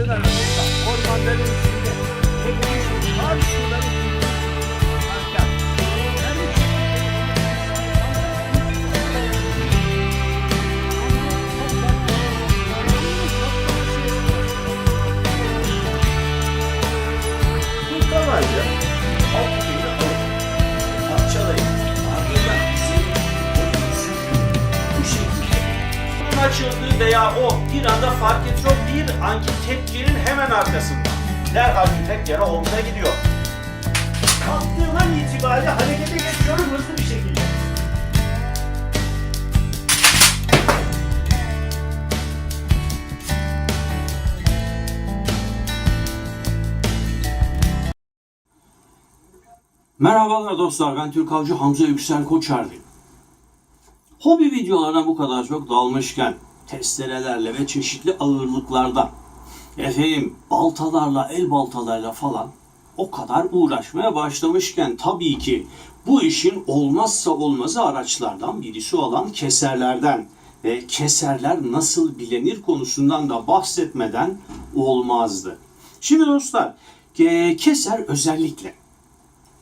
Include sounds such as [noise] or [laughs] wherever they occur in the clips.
dağların arasında, ormanların içinde, hepimizin kar suları varken, her bir Kurtamayacak. Alt bizi bu şekilde açıldığı veya o bir anda fark ediyor bir anki tepkinin hemen arkasında. Derhal tüfek yara omza gidiyor. Kalktığım an itibariyle harekete geçiyorum hızlı bir şekilde. Merhabalar dostlar, ben Türk Avcı Hamza Yüksel Koçerdi. Hobi videolarına bu kadar çok dalmışken, testerelerle ve çeşitli ağırlıklarda, efendim baltalarla, el baltalarla falan o kadar uğraşmaya başlamışken tabii ki bu işin olmazsa olmazı araçlardan birisi olan keserlerden ve keserler nasıl bilenir konusundan da bahsetmeden olmazdı. Şimdi dostlar, ke- keser özellikle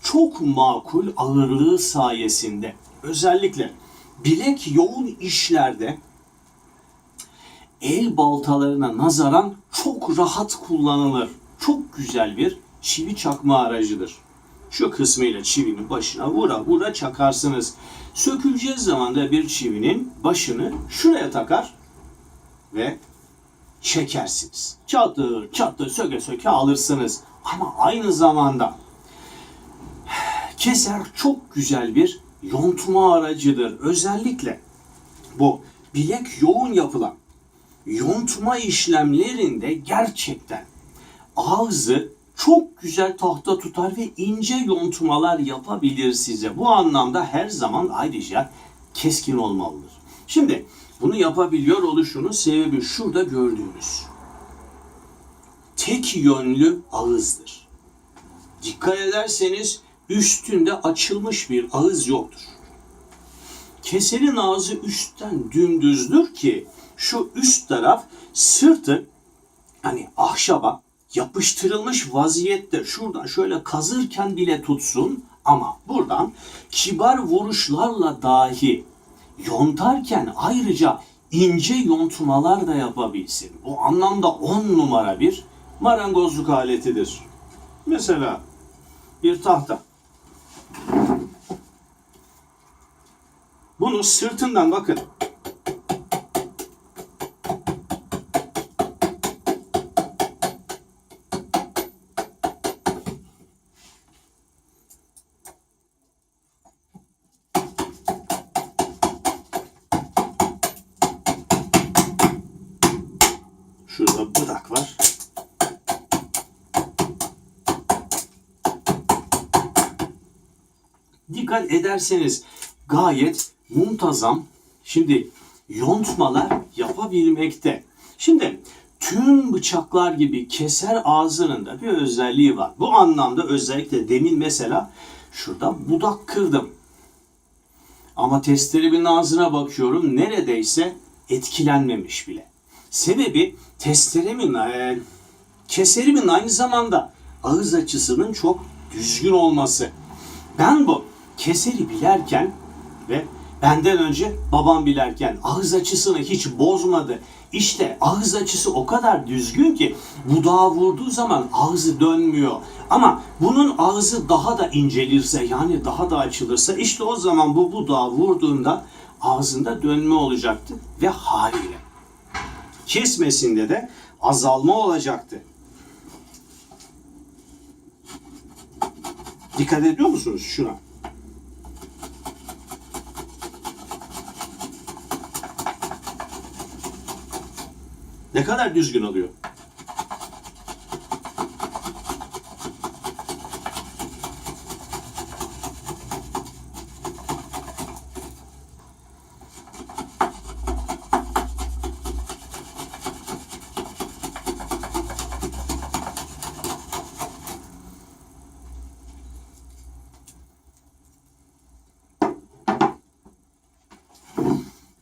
çok makul ağırlığı sayesinde özellikle bilek yoğun işlerde el baltalarına nazaran çok rahat kullanılır. Çok güzel bir çivi çakma aracıdır. Şu kısmıyla çivinin başına vura vura çakarsınız. Söküleceği zaman da bir çivinin başını şuraya takar ve çekersiniz. Çatır çatır söke söke alırsınız. Ama aynı zamanda Keser çok güzel bir yontma aracıdır. Özellikle bu bilek yoğun yapılan yontma işlemlerinde gerçekten ağzı çok güzel tahta tutar ve ince yontmalar yapabilir size. Bu anlamda her zaman ayrıca keskin olmalıdır. Şimdi bunu yapabiliyor oluşunun sebebi şurada gördüğünüz tek yönlü ağızdır. Dikkat ederseniz üstünde açılmış bir ağız yoktur. Keserin ağzı üstten dümdüzdür ki şu üst taraf sırtı hani ahşaba yapıştırılmış vaziyette şuradan şöyle kazırken bile tutsun ama buradan kibar vuruşlarla dahi yontarken ayrıca ince yontmalar da yapabilsin. Bu anlamda on numara bir marangozluk aletidir. Mesela bir tahta. Bunu sırtından bakın. Dikkat ederseniz gayet muntazam şimdi yontmalar yapabilmekte. Şimdi tüm bıçaklar gibi keser ağzının da bir özelliği var. Bu anlamda özellikle demin mesela şurada budak kırdım. Ama testerimin ağzına bakıyorum neredeyse etkilenmemiş bile. Sebebi testeremin, e, keserimin aynı zamanda ağız açısının çok düzgün olması. Ben bu keseri bilerken ve benden önce babam bilerken ağız açısını hiç bozmadı. İşte ağız açısı o kadar düzgün ki budağa vurduğu zaman ağzı dönmüyor. Ama bunun ağzı daha da incelirse yani daha da açılırsa işte o zaman bu budağa vurduğunda ağzında dönme olacaktı ve haliyle kesmesinde de azalma olacaktı. Dikkat ediyor musunuz şuna? Ne kadar düzgün oluyor.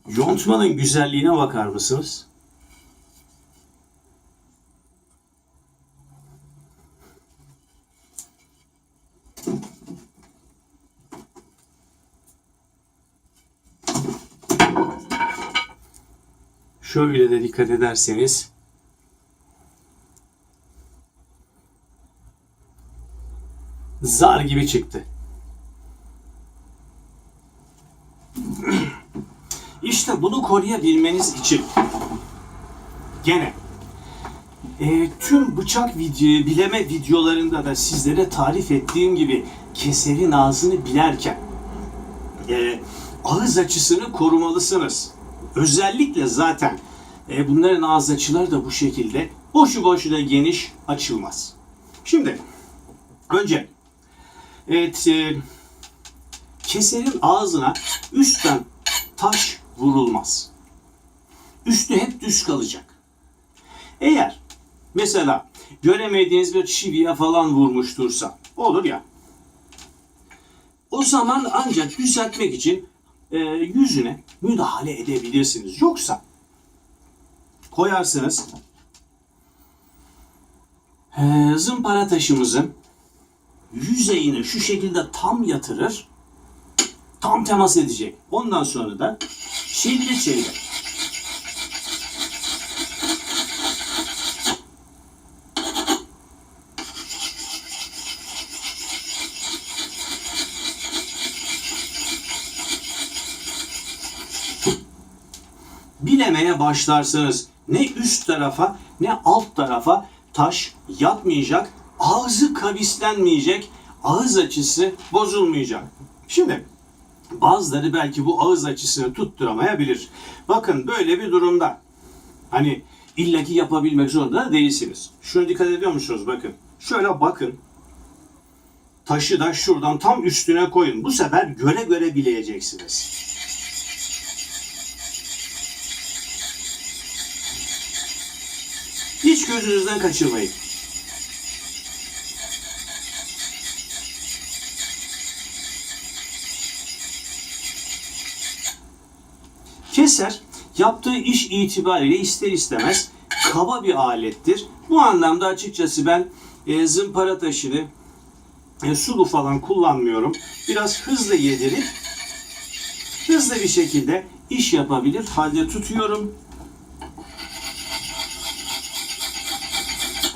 Yontmanın güzelliğine bakar mısınız? Şöyle de dikkat ederseniz zar gibi çıktı. [clears throat] İşte bunu koruyabilmeniz için gene e, tüm bıçak video, bileme videolarında da sizlere tarif ettiğim gibi keserin ağzını bilerken e, ağız açısını korumalısınız. Özellikle zaten e, bunların ağız açıları da bu şekilde boşu boşuna geniş açılmaz. Şimdi önce evet, e, keserin ağzına üstten taş vurulmaz. Üstü hep düz kalacak. Eğer mesela göremediğiniz bir çiviye falan vurmuştursa olur ya. O zaman ancak düzeltmek için e, yüzüne müdahale edebilirsiniz. Yoksa koyarsınız e, zımpara taşımızın yüzeyini şu şekilde tam yatırır tam temas edecek. Ondan sonra da çevire çevire. [laughs] bilemeye başlarsınız. Ne üst tarafa ne alt tarafa taş yatmayacak, ağzı kavislenmeyecek, ağız açısı bozulmayacak. Şimdi bazıları belki bu ağız açısını tutturamayabilir. Bakın böyle bir durumda hani illaki yapabilmek zorunda değilsiniz. Şunu dikkat ediyor musunuz? Bakın. Şöyle bakın. Taşı da şuradan tam üstüne koyun. Bu sefer göre göre bileyeceksiniz. Hiç gözünüzden kaçırmayın. Keser yaptığı iş itibariyle ister istemez kaba bir alettir. Bu anlamda açıkçası ben e, zımpara taşını e, sulu falan kullanmıyorum. Biraz hızlı yedirip hızlı bir şekilde iş yapabilir halde tutuyorum.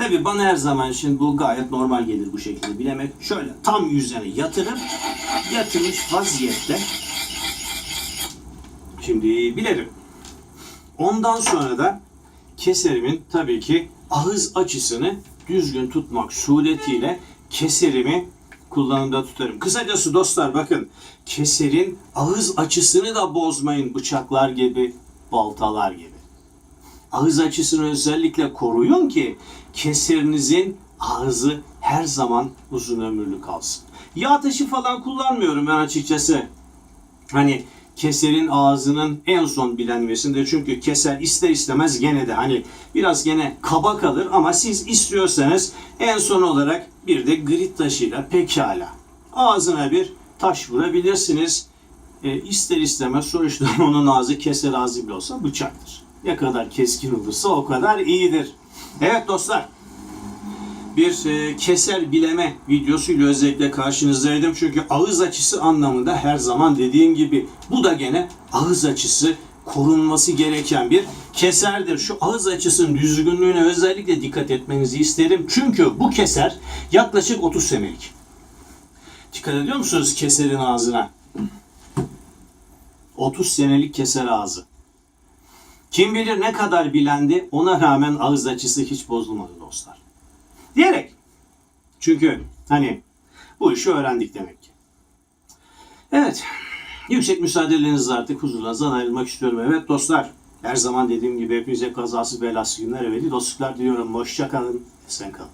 Tabi bana her zaman için bu gayet normal gelir bu şekilde bilemek. Şöyle tam yüzüne yatırıp yatırmış vaziyette. Şimdi bilerim. Ondan sonra da keserimin tabii ki ağız açısını düzgün tutmak suretiyle keserimi kullanımda tutarım. Kısacası dostlar bakın keserin ağız açısını da bozmayın bıçaklar gibi, baltalar gibi ağız açısını özellikle koruyun ki keserinizin ağzı her zaman uzun ömürlü kalsın. Yağ taşı falan kullanmıyorum ben açıkçası. Hani keserin ağzının en son bilenmesinde çünkü keser ister istemez gene de hani biraz gene kaba kalır ama siz istiyorsanız en son olarak bir de grit taşıyla pekala ağzına bir taş vurabilirsiniz. E, ister istemez sonuçta [laughs] onun ağzı keser ağzı bile olsa bıçaktır. Ne kadar keskin olursa o kadar iyidir. Evet dostlar. Bir e, keser bileme videosuyla özellikle karşınızdaydım. Çünkü ağız açısı anlamında her zaman dediğim gibi bu da gene ağız açısı korunması gereken bir keserdir. Şu ağız açısının düzgünlüğüne özellikle dikkat etmenizi isterim. Çünkü bu keser yaklaşık 30 senelik. Dikkat ediyor musunuz keserin ağzına? 30 senelik keser ağzı. Kim bilir ne kadar bilendi ona rağmen ağız açısı hiç bozulmadı dostlar. Diyerek. Çünkü hani bu işi öğrendik demek ki. Evet. Yüksek müsaadelerinizle artık huzurlarınızdan ayrılmak istiyorum. Evet dostlar. Her zaman dediğim gibi hepinize kazasız belasız günler evveli dostluklar diliyorum. Hoşça kalın. Esen kalın.